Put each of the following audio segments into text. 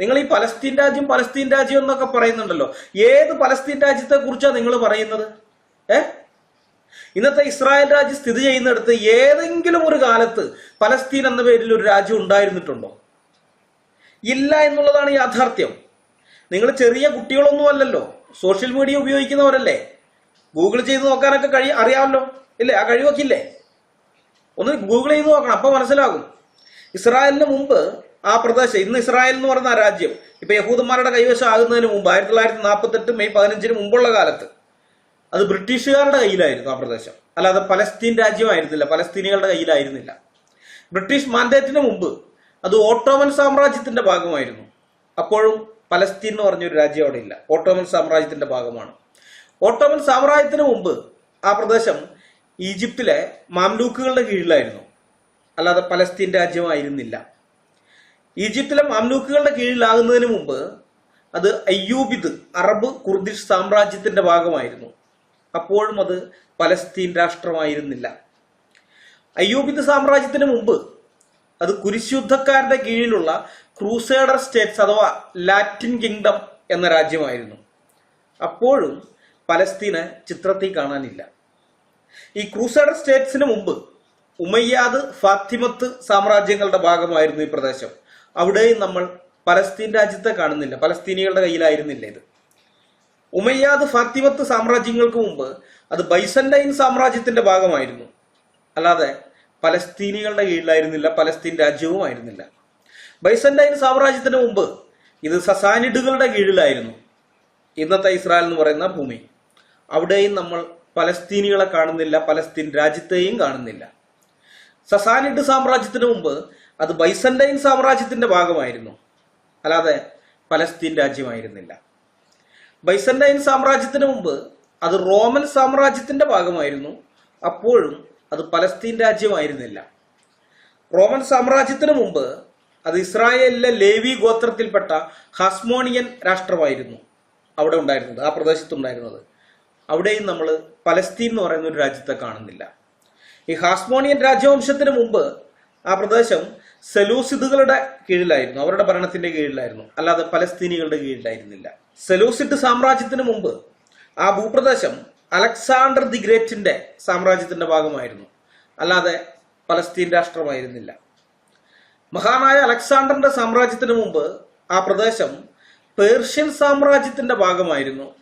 നിങ്ങൾ ഈ പലസ്തീൻ രാജ്യം പലസ്തീൻ രാജ്യം എന്നൊക്കെ പറയുന്നുണ്ടല്ലോ. ഏത് പലസ്തീൻ രാജ്യത്തെ കുറിച്ചാണ് നിങ്ങൾ പറയുന്നത്? ഏ? ഇന്നത്തെ ഇസ്രായേൽ രാജ്യം സ്ഥിതി ചെയ്യുന്നിടത്ത് ഏതെങ്കിലും ഒരു കാലത്ത് പലസ്തീൻ എന്ന പേരിൽ ഒരു രാജ്യം ഉണ്ടായിരുന്നിട്ടുണ്ടോ? ഇല്ല എന്നുള്ളതാണ് യാഥാർത്ഥ്യം. നിങ്ങൾ ചെറിയ കുട്ടികളൊന്നും അല്ലല്ലോ. Social media ഉപയോഗിക്കുന്നവരല്ലേ? ഗൂഗിൾ ചെയ്ത് നോക്കാനൊക്കെ കഴി അറിയാമല്ലോ. ഇല്ലേ? ആ കഴിവൊക്കെ ഇല്ലേ? ഒന്ന് ഗൂഗിൾ ചെയ്ത് നോക്കണം. അപ്പൊ മനസ്സിലാകും. ഇസ്രായേലിന് മുമ്പ് ആ പ്രദേശം ഇന്ന് ഇസ്രായേൽ എന്ന് പറയുന്ന രാജ്യം ഇപ്പൊ യഹൂദന്മാരുടെ കൈവശം ആകുന്നതിന് മുമ്പ് ആയിരത്തി തൊള്ളായിരത്തി നാൽപ്പത്തെട്ട് മെയ് പതിനഞ്ചിന് മുമ്പുള്ള കാലത്ത് അത് ബ്രിട്ടീഷുകാരുടെ കയ്യിലായിരുന്നു ആ പ്രദേശം. അല്ലാതെ പലസ്തീൻ രാജ്യമായിരുന്നില്ല പലസ്തീനികളുടെ കയ്യിലായിരുന്നില്ല. ബ്രിട്ടീഷ് മാൻഡേറ്റിന് മുമ്പ് അത് ഓട്ടോമൻ സാമ്രാജ്യത്തിന്റെ ഭാഗമായിരുന്നു. അപ്പോഴും പലസ്തീൻ എന്ന് പറഞ്ഞൊരു രാജ്യം അവിടെ ഇല്ല. ഓട്ടോമൻ സാമ്രാജ്യത്തിന്റെ ഭാഗമാണ്. ഓട്ടോമൻ സാമ്രാജ്യത്തിന് മുമ്പ് ആ പ്രദേശം ഈജിപ്തിലെ മാംലൂക്കുകളുടെ കീഴിലായിരുന്നു. അല്ലാതെ പലസ്തീൻ രാജ്യമായിരുന്നില്ല. ഈജിപ്തിലെ മാംലൂക്കുകളുടെ കീഴിലാകുന്നതിന് മുമ്പ് അത് അയ്യൂബിദ് അറബ് കുർദിഷ് സാമ്രാജ്യത്തിന്റെ ഭാഗമായിരുന്നു. അപ്പോഴും അത് പലസ്തീൻ രാഷ്ട്രമായിരുന്നില്ല. അയ്യൂബിദ് സാമ്രാജ്യത്തിന് മുമ്പ് അത് കുരിശുദ്ധക്കാരുടെ കീഴിലുള്ള ക്രൂസേഡർ സ്റ്റേറ്റ്സ് അഥവാ ലാറ്റിൻ കിങ്ഡം എന്ന രാജ്യമായിരുന്നു. അപ്പോഴും പലസ്തീന് ചിത്രത്തിൽ കാണാനില്ല. ഈ ക്രൂസേഡർ സ്റ്റേറ്റ്സിന് മുമ്പ് ഉമയ്യാദ് ഫാത്തിമത്ത് സാമ്രാജ്യങ്ങളുടെ ഭാഗമായിരുന്നു ഈ പ്രദേശം. അവിടെയും നമ്മൾ പലസ്തീൻ രാജ്യത്തെ കാണുന്നില്ല. പലസ്തീനികളുടെ കയ്യിലായിരുന്നില്ല ഇത്. ഉമയ്യാദ് ഫാത്തിമത്ത് സാമ്രാജ്യങ്ങൾക്ക് മുമ്പ് അത് ബൈസന്റൈൻ സാമ്രാജ്യത്തിന്റെ ഭാഗമായിരുന്നു. അല്ലാതെ പലസ്തീനികളുടെ കീഴിലായിരുന്നില്ല പലസ്തീൻ രാജ്യവും ആയിരുന്നില്ല ബൈസന്റൈൻ സാമ്രാജ്യത്തിന് മുമ്പ് ഇത് സസാനിഡുകളുടെ കീഴിലായിരുന്നു. ഇന്നത്തെ ഇസ്രായേൽ എന്ന് പറയുന്ന ഭൂമി. അവിടെയും നമ്മൾ പലസ്തീനികളെ കാണുന്നില്ല പലസ്തീൻ രാജ്യത്തെയും കാണുന്നില്ല. സസാനിഡ് സാമ്രാജ്യത്തിന് മുമ്പ് അത് ബൈസന്റൈൻ സാമ്രാജ്യത്തിന്റെ ഭാഗമായിരുന്നു. അല്ലാതെ പലസ്തീൻ രാജ്യമായിരുന്നില്ല. ബൈസന്റൈൻ സാമ്രാജ്യത്തിന് മുമ്പ് അത് റോമൻ സാമ്രാജ്യത്തിന്റെ ഭാഗമായിരുന്നു. അപ്പോഴും അത് പലസ്തീൻ രാജ്യമായിരുന്നില്ല. റോമൻ സാമ്രാജ്യത്തിന് മുമ്പ് അത് ഇസ്രായേലിലെ ലേവി ഗോത്രത്തിൽപ്പെട്ട ഹസ്മോണിയൻ രാഷ്ട്രമായിരുന്നു അവിടെ ഉണ്ടായിരുന്നത് ആ പ്രദേശത്തുണ്ടായിരുന്നത്. അവിടെയും നമ്മൾ പലസ്തീൻ എന്ന് പറയുന്ന ഒരു രാജ്യത്തെ കാണുന്നില്ല. ഈ ഹാസ്മോണിയൻ രാജവംശത്തിന് മുമ്പ് ആ പ്രദേശം സെലൂസിദുകളുടെ കീഴിലായിരുന്നു അവരുടെ ഭരണത്തിന്റെ കീഴിലായിരുന്നു. അല്ലാതെ പലസ്തീനികളുടെ കീഴിലായിരുന്നില്ല. സെലൂസിഡ് സാമ്രാജ്യത്തിന് മുമ്പ് ആ ഭൂപ്രദേശം അലക്സാണ്ടർ ദി ഗ്രേറ്റിന്റെ സാമ്രാജ്യത്തിന്റെ ഭാഗമായിരുന്നു. അല്ലാതെ പലസ്തീൻ രാഷ്ട്രമായിരുന്നില്ല. മഹാനായ അലക്സാണ്ടറിന്റെ സാമ്രാജ്യത്തിന് മുമ്പ് ആ പ്രദേശം പേർഷ്യൻ സാമ്രാജ്യത്തിന്റെ ഭാഗമായിരുന്നു.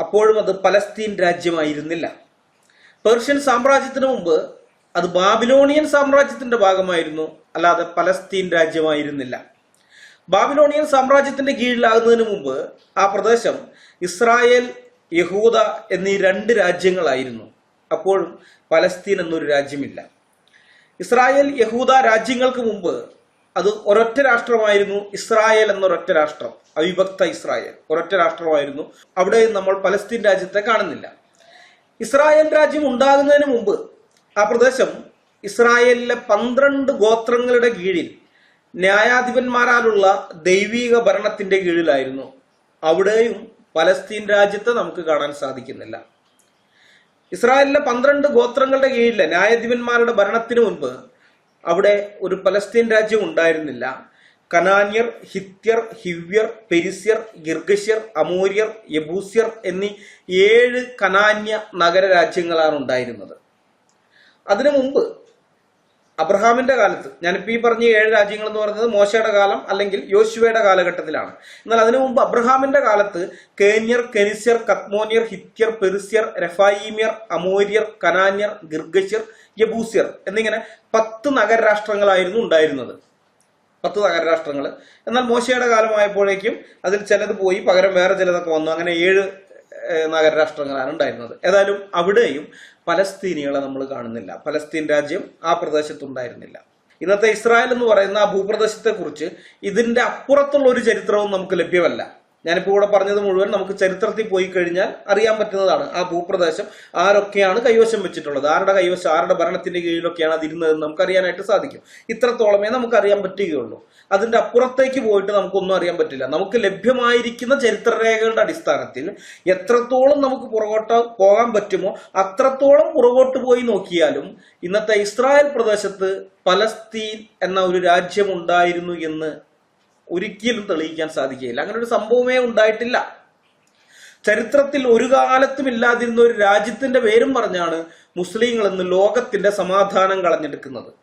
അപ്പോഴും അത് പലസ്തീൻ രാജ്യമായിരുന്നില്ല. പേർഷ്യൻ സാമ്രാജ്യത്തിന് മുമ്പ് അത് ബാബിലോണിയൻ സാമ്രാജ്യത്തിന്റെ ഭാഗമായിരുന്നു. അല്ലാതെ പലസ്തീൻ രാജ്യമായിരുന്നില്ല. ബാബിലോണിയൻ സാമ്രാജ്യത്തിന്റെ കീഴിലാകുന്നതിന് മുമ്പ് ആ പ്രദേശം ഇസ്രായേൽ യഹൂദ എന്നീ രണ്ട് രാജ്യങ്ങളായിരുന്നു. അപ്പോഴും പലസ്തീൻ എന്നൊരു രാജ്യമില്ല. ഇസ്രായേൽ യഹൂദ രാജ്യങ്ങൾക്ക് മുമ്പ് അത് ഒരൊറ്റ രാഷ്ട്രമായിരുന്നു ഇസ്രായേൽ എന്നൊരൊറ്റ രാഷ്ട്രം അവിഭക്ത ഇസ്രായേൽ. ഒരൊറ്റ രാഷ്ട്രമായിരുന്നു. അവിടെ നമ്മൾ പലസ്തീൻ രാജ്യത്തെ കാണുന്നില്ല. ഇസ്രായേൽ രാജ്യം ഉണ്ടാകുന്നതിന് മുമ്പ് ആ പ്രദേശം ഇസ്രായേലിലെ പന്ത്രണ്ട് ഗോത്രങ്ങളുടെ കീഴിൽ ന്യായാധിപന്മാരാലുള്ള ദൈവീക ഭരണത്തിന്റെ കീഴിലായിരുന്നു. അവിടെയും പലസ്തീൻ രാജ്യത്തെ നമുക്ക് കാണാൻ സാധിക്കുന്നില്ല. ഇസ്രായേലിലെ പന്ത്രണ്ട് ഗോത്രങ്ങളുടെ കീഴിലെ ന്യായാധിപന്മാരുടെ ഭരണത്തിന് മുൻപ് അവിടെ ഒരു പലസ്തീൻ രാജ്യം ഉണ്ടായിരുന്നില്ല. കനാന്യർ ഹിത്യർ ഹിവ്യർ പെരിസ്യർ ഗിർഗശ്യർ അമൂര്യർ യബൂസ്യർ എന്നീ ഏഴ് കനാന്യ നഗര രാജ്യങ്ങളാണ് ഉണ്ടായിരുന്നത്. അതിനു മുമ്പ് അബ്രഹാമിന്റെ കാലത്ത് ഞാനിപ്പോ ഈ പറഞ്ഞ ഏഴ് രാജ്യങ്ങൾ എന്ന് പറയുന്നത് മോശയുടെ കാലം അല്ലെങ്കിൽ യോശുവയുടെ കാലഘട്ടത്തിലാണ്. എന്നാൽ അതിനു മുമ്പ് അബ്രഹാമിന്റെ കാലത്ത് കേന്യർ കെനിസ്യർ കത്മോനിയർ ഹിത്യർ പെരിസ്യർ രഫായിമിയർ അമോര്യർ കനാന്യർ ഗിർഗശ്യർ യബൂസ്യർ എന്നിങ്ങനെ പത്ത് നഗരരാഷ്ട്രങ്ങളായിരുന്നു ഉണ്ടായിരുന്നത്. പത്ത് നഗരരാഷ്ട്രങ്ങൾ എന്നാൽ മോശയുടെ കാലമായപ്പോഴേക്കും അതിൽ ചിലത് പോയി പകരം വേറെ ചിലതൊക്കെ വന്നു. അങ്ങനെ ഏഴ് നഗരരാഷ്ട്രങ്ങളാണ് ഉണ്ടായിരുന്നത്. ഏതായാലും അവിടെയും പലസ്തീനികളെ നമ്മൾ കാണുന്നില്ല. പലസ്തീൻ രാജ്യം ആ പ്രദേശത്തുണ്ടായിരുന്നില്ല. ഇന്നത്തെ ഇസ്രായേൽ എന്ന് പറയുന്ന ആ ഭൂപ്രദേശത്തെക്കുറിച്ച് ഇതിന്റെ അപ്പുറത്തുള്ള ഒരു ചരിത്രവും നമുക്ക് ലഭ്യമല്ല. ഞാനിപ്പോൾ ഇവിടെ പറഞ്ഞത് മുഴുവൻ നമുക്ക് ചരിത്രത്തിൽ പോയി കഴിഞ്ഞാൽ അറിയാൻ പറ്റുന്നതാണ് ആ ഭൂപ്രദേശം ആരൊക്കെയാണ് കൈവശം വെച്ചിട്ടുള്ളത് ആരുടെ കൈവശം ആരുടെ ഭരണത്തിന്റെ കീഴിലൊക്കെയാണ് അതിരുന്നതെന്ന് നമുക്ക് അറിയാനായിട്ട് സാധിക്കും. ഇത്രത്തോളമേ നമുക്ക് അറിയാൻ പറ്റുകയുള്ളൂ. അതിന്റെ അപ്പുറത്തേക്ക് പോയിട്ട് നമുക്കൊന്നും അറിയാൻ പറ്റില്ല. നമുക്ക് ലഭ്യമായിരിക്കുന്ന ചരിത്രരേഖകളുടെ അടിസ്ഥാനത്തിൽ എത്രത്തോളം നമുക്ക് പുറകോട്ട് പോകാൻ പറ്റുമോ അത്രത്തോളം പുറകോട്ട് പോയി നോക്കിയാലും ഇന്നത്തെ ഇസ്രായേൽ പ്രദേശത്ത് പലസ്തീൻ എന്ന ഒരു രാജ്യം ഉണ്ടായിരുന്നു എന്ന് ഒരിക്കലും തെളിയിക്കാൻ സാധിക്കുകയില്ല. അങ്ങനെ ഒരു സംഭവമേ ഉണ്ടായിട്ടില്ല. ചരിത്രത്തിൽ ഒരു കാലത്തും ഇല്ലാതിരുന്ന ഒരു രാജ്യത്തിന്റെ പേരും പറഞ്ഞാണ് മുസ്ലിങ്ങൾ എന്ന് ലോകത്തിന്റെ സമാധാനം കളഞ്ഞെടുക്കുന്നത്.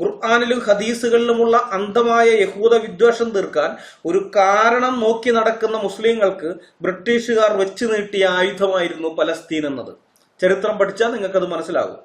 ഖുർആാനിലും ഹദീസുകളിലുമുള്ള അന്ധമായ യഹൂദ വിദ്വേഷം തീർക്കാൻ ഒരു കാരണം നോക്കി നടക്കുന്ന മുസ്ലിങ്ങൾക്ക് ബ്രിട്ടീഷുകാർ വെച്ചു നീട്ടിയ ആയുധമായിരുന്നു പലസ്തീൻ എന്നത്. ചരിത്രം പഠിച്ചാൽ നിങ്ങൾക്കത് മനസ്സിലാകും.